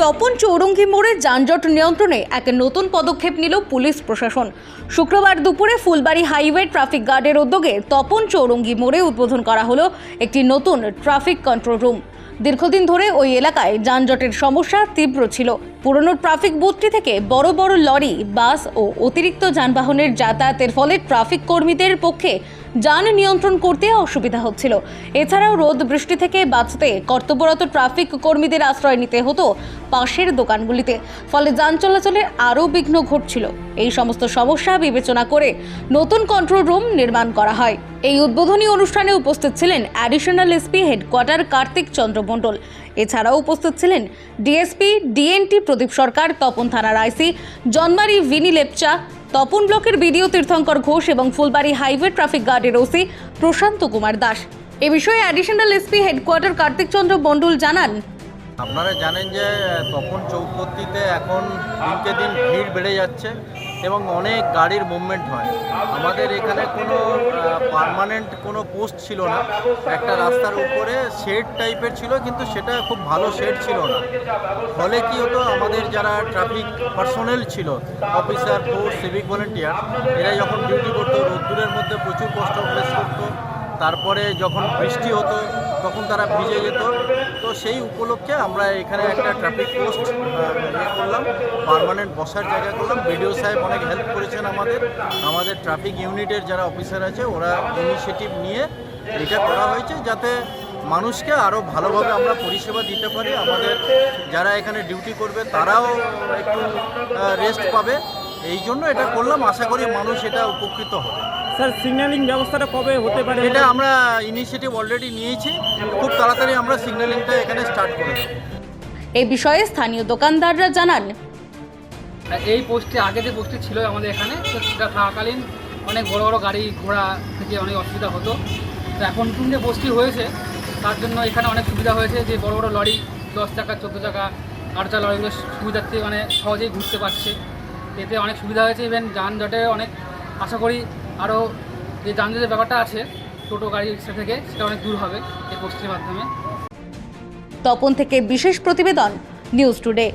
তপন চৌরঙ্গি মোড়ে যানজট নিয়ন্ত্রণে এক নতুন পদক্ষেপ নিল পুলিশ প্রশাসন। শুক্রবার দুপুরে ফুলবাড়ি হাইওয়ে ট্রাফিক গার্ডের উদ্যোগে তপন চৌরঙ্গি মোড়ে উদ্বোধন করা হলো একটি নতুন ট্রাফিক কন্ট্রোল রুম। দীর্ঘদিন ধরে ওই এলাকায় যানজটের সমস্যা তীব্র ছিল। পুরনো ট্রাফিক বুথটি থেকে বড় বড় লরি, বাস ও অতিরিক্ত যানবাহনের যাতায়াতের ফলে ট্রাফিক কর্মীদের পক্ষে যান নিয়ন্ত্রণ করতে অসুবিধা হচ্ছিল। এছাড়াও রোদ বৃষ্টি থেকে বাঁচতে কর্তব্যরত ট্রাফিক কর্মীদের আশ্রয় নিতে হতো পাশের দোকানগুলিতে। ফলে যান চলাচলে আরও বিঘ্ন ঘটছিল। এই সমস্ত সমস্যা বিবেচনা করে নতুন কন্ট্রোল রুম নির্মাণ করা হয়। এই উদ্বোধনী অনুষ্ঠানে উপস্থিত ছিলেন additional SP headquarter Kartik Chandra Mondal. এছাড়াও উপস্থিত ছিলেন ডিএসপি ডিএনটি প্রদীপ সরকার, তপন থানার আইসি জন্মারি ভিনি লেপচা তপন ব্লকের বিডিও তীর্থঙ্কর ঘোষ এবং ফুলবাড়ি হাইওয়ে ট্রাফিক গার্ডের ওসি প্রশান্ত কুমার দাস। এ বিষয়ে additional SP headquarter Kartik Chandra Mondal জানান। আপনারা জানেন যে তপন চৌপত্তিতে এখন দিনকে দিন ভিড় বেড়ে যাচ্ছে। এবং অনেক গাড়ির মুভমেন্ট হয়। আমাদের এখানে কোনো পার্মানেন্ট কোনো পোস্ট ছিল না। একটা রাস্তার উপরে শেড টাইপের ছিল, কিন্তু সেটা খুব ভালো শেড ছিল না। ফলে কি হতো, আমাদের যারা ট্রাফিক পার্সোনেল ছিল অফিসার ফোর্স সিভিক ভলেন্টিয়ার এরা যখন ডিউটি করতো, রোদ্দুরের মধ্যে প্রচুর কষ্ট ফেস করতো। তারপরে যখন বৃষ্টি হতো তখন তারা ভিজে যেত। তো সেই উপলক্ষে আমরা এখানে একটা ট্রাফিক পোস্ট ইয়ে করলাম পারমানেন্ট বসার জায়গা করলাম। বিডিও সাহেব অনেক হেল্প করেছেন আমাদের। আমাদের ট্রাফিক ইউনিটের যারা অফিসার আছে, ওরা ইনিশিয়েটিভ নিয়ে এটা করা হয়েছে যাতে মানুষকে আরও ভালোভাবে আমরা পরিষেবা দিতে পারি। আমাদের যারা এখানে ডিউটি করবে, তারাও একটু রেস্ট পাবে। এই জন্য এটা করলাম। আশা করি মানুষ এটা উপকৃত হবে। স্যার সিগন্যালিং ব্যবস্থাটা কবে হতে পারে? এটা আমরা ইনিশিয়েটিভ অলরেডি নিয়েছি। খুব তাড়াতাড়ি আমরা সিগন্যালিংটা এখানে স্টার্ট করে এই বিষয়ে স্থানীয় দোকানদাররা জানান। এই পোস্টে আগে যে পোস্টটি ছিল আমাদের এখানে তো সেটা থাকাকালীন অনেক বড় বড় গাড়ি ঘোড়া থেকে অনেক অসুবিধা হতো। তো এখন নতুন যে পোস্টটি হয়েছে তার জন্য এখানে অনেক সুবিধা হয়েছে যে বড় বড় লরি দশ চাকা চোদ্দ চাকা আট চাকা লরিগুলো সুবিধার্থে মানে সহজেই ঘুরতে পারছে। এতে অনেক সুবিধা হয়েছে ইভেন যানজটে অনেক। আশা করি আরও যে যানজটের ব্যাপারটা আছে, টোটো, গাড়ি, রিক্সা থেকে সেটা অনেক দূর হবে এই পোস্টের মাধ্যমে। তপন থেকে বিশেষ প্রতিবেদন নিউজ টুডে।